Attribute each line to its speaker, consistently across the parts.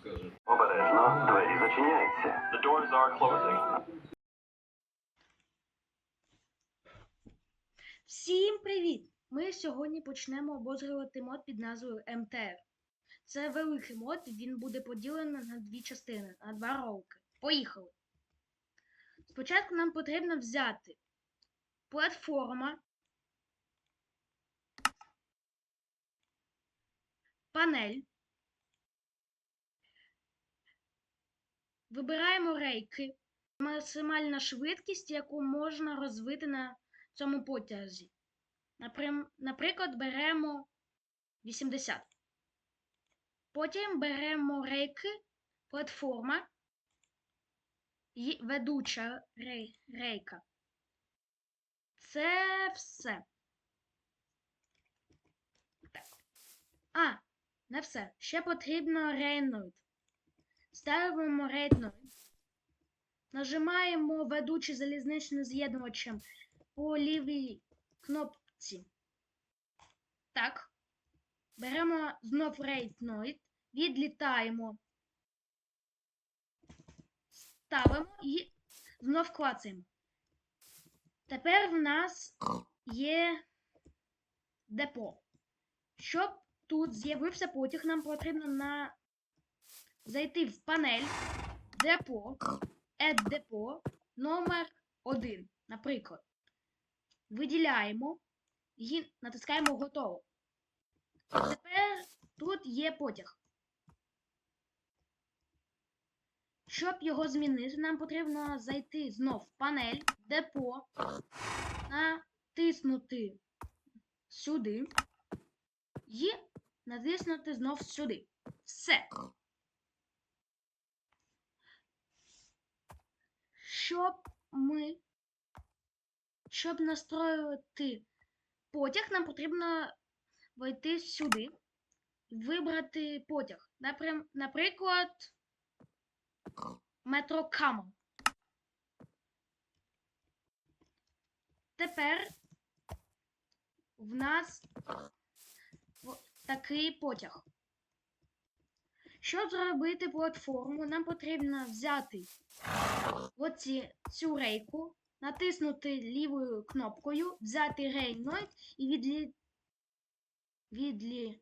Speaker 1: Скаже.
Speaker 2: Обережно, двері зачиняються.
Speaker 3: The doors are closing.
Speaker 4: Всім привіт! Ми сьогодні почнемо обозрювати мод під назвою МТР. Це великий мод, він буде поділений на дві частини, на два роки. Поїхали! Спочатку нам потрібно взяти платформа, панель. Вибираємо рейки, максимальна швидкість, яку можна розвити на цьому потязі. Наприклад, беремо 80. Потім беремо рейки, платформа і ведуча рей- рейка. Це все. Так. А, не все. Ще потрібно рейнойд. Ставимо рейнойд. Нажимаємо ведучий залізничним з'єднувачем по лівій кнопці. Так. Беремо знов рейдноїд, відлітаємо, ставимо і знов клацаємо. Тепер в нас є депо. Щоб тут з'явився потяг, нам потрібно на... зайти в панель депо, Add депо номер 1, наприклад виділяємо і натискаємо готово. Тепер тут є потяг. Щоб його змінити, нам потрібно зайти знов в панель, депо, натиснути сюди і натиснути знов сюди. Все. Щоб ми щоб настроювати потяг, нам потрібно войти сюди, вибрати потяг. Наприклад, метро Камо. Тепер в нас такий потяг. Щоб зробити платформу, нам потрібно взяти оці, цю рейку, натиснути лівою кнопкою, взяти рейнойд і відлі... відлітаємо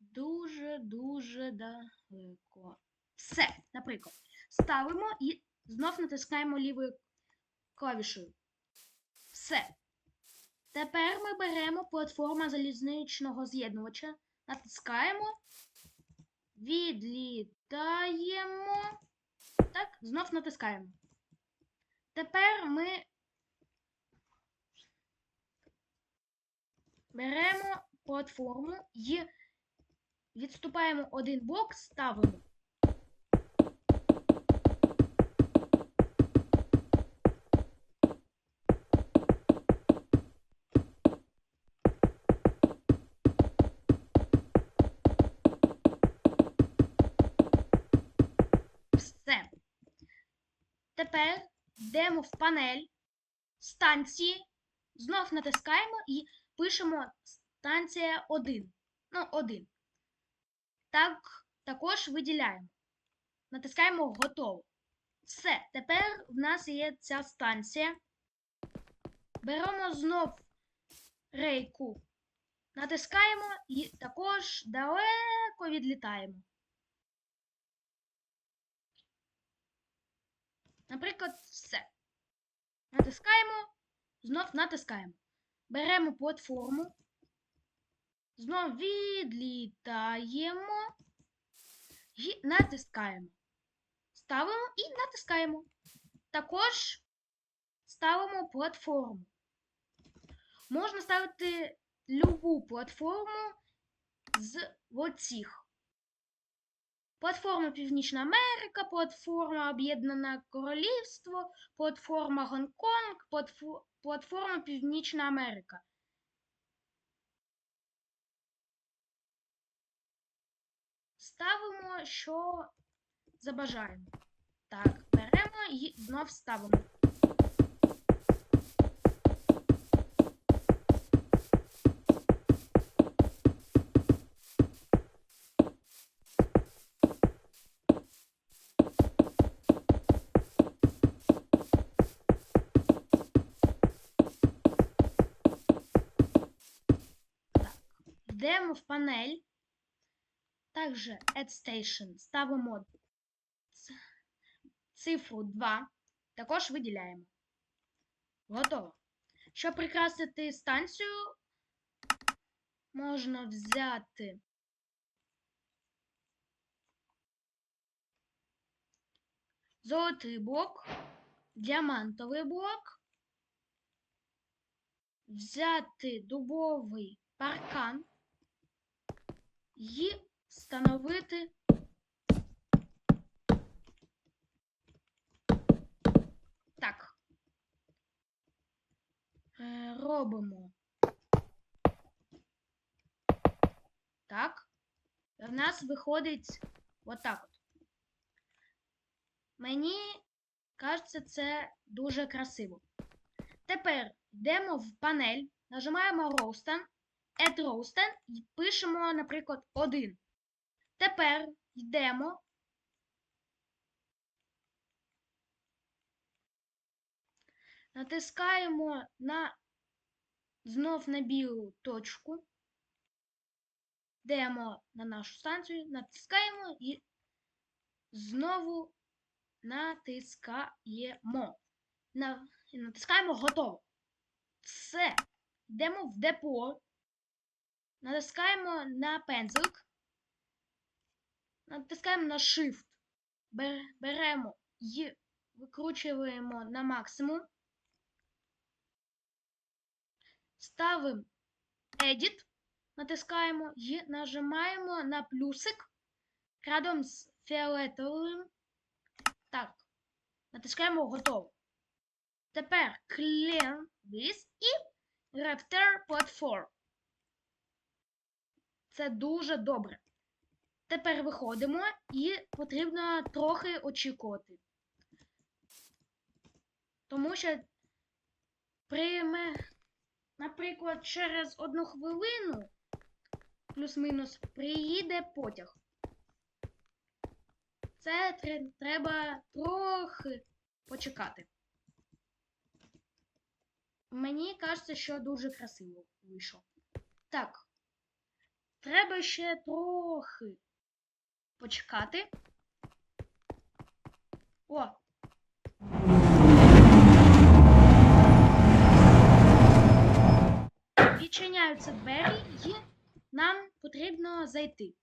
Speaker 4: дуже-дуже далеко. Все, наприклад. Ставимо і знов натискаємо лівою клавішою. Все. Тепер ми беремо платформа залізничного з'єднувача, натискаємо, відлітаємо. Так, знов натискаємо. Тепер ми беремо платформу і відступаємо один блок, ставимо. Тепер йдемо в панель станції, знов натискаємо і пишемо станція 1. Ну, 1. Так, також виділяємо. Натискаємо готово. Все. Тепер в нас є ця станція. Беремо знов рейку. Натискаємо і також далеко відлітаємо. Наприклад, все. Натискаємо, знов натискаємо. Беремо платформу, знов відлітаємо і натискаємо. Ставимо і натискаємо. Також ставимо платформу. Можна ставити любу платформу з оцих. Платформа Північна Америка, платформа Об'єднане Королівство, платформа Гонконг, платформа Північна Америка. Ставимо, що забажаємо. Так, беремо і знов ставимо. Йдемо в панель. Також Add Station ставимо цифру 2. Також виділяємо. Готово. Щоб прикрасити станцію, можна взяти золотий блок, діамантовий блок, взяти дубовий паркан і встановити так. Е, Робимо так. В нас виходить отак от. Мені кажеться, це дуже красиво. Тепер йдемо в панель, нажимаємо Roastan, Add Roastan і пишемо, наприклад, 1. Тепер йдемо. Натискаємо на знов на білу точку. Йдемо на нашу станцію, натискаємо і знову натискаємо. На, натискаємо готово. Все. Йдемо в депо. Натискаємо на пензлик. Натискаємо на Shift. Беремо і викручуємо на максимум. Ставимо Edit. Натискаємо і нажимаємо на плюсик рядом з фіолетовим. Так. Натискаємо готово. Тепер Clean This і Raptor Platform. Це дуже добре. Тепер виходимо і потрібно трохи очікувати. Тому що прийме, наприклад, через одну хвилину плюс-мінус приїде потяг. Це треба трохи почекати. Мені кажеться, що дуже красиво вийшло. Так. Треба ще трохи почекати. О! Відчиняються двері і нам потрібно зайти.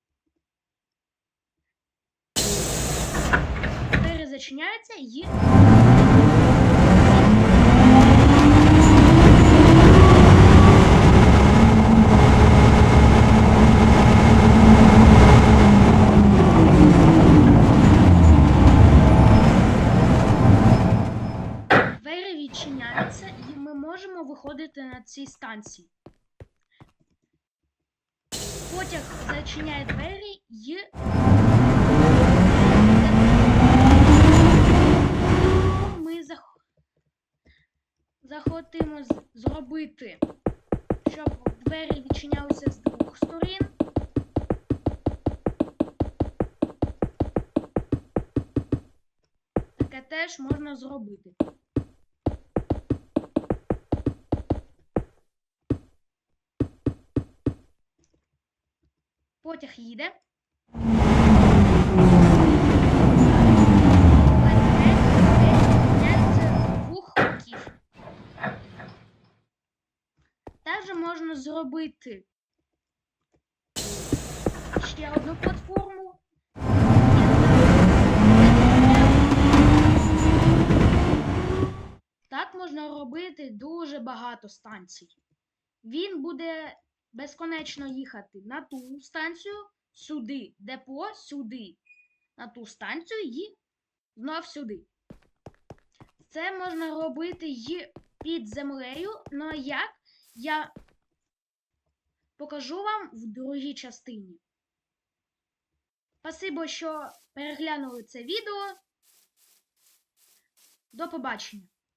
Speaker 4: Двері зачиняються і. Двері відчиняються, і ми можемо виходити на цій станції. Потяг зачиняє двері і. Ми зах... захотимо зробити, щоб двері відчинялися з двох сторін. Таке теж можна зробити. Потяг їде. Також можна зробити ще одну платформу. Так можна робити дуже багато станцій. Він буде безконечно їхати на ту станцію, сюди, депо, сюди, на ту станцію і знов сюди. Це можна робити і під землею, але як я покажу вам в другій частині. Спасибо, що переглянули це відео. До побачення!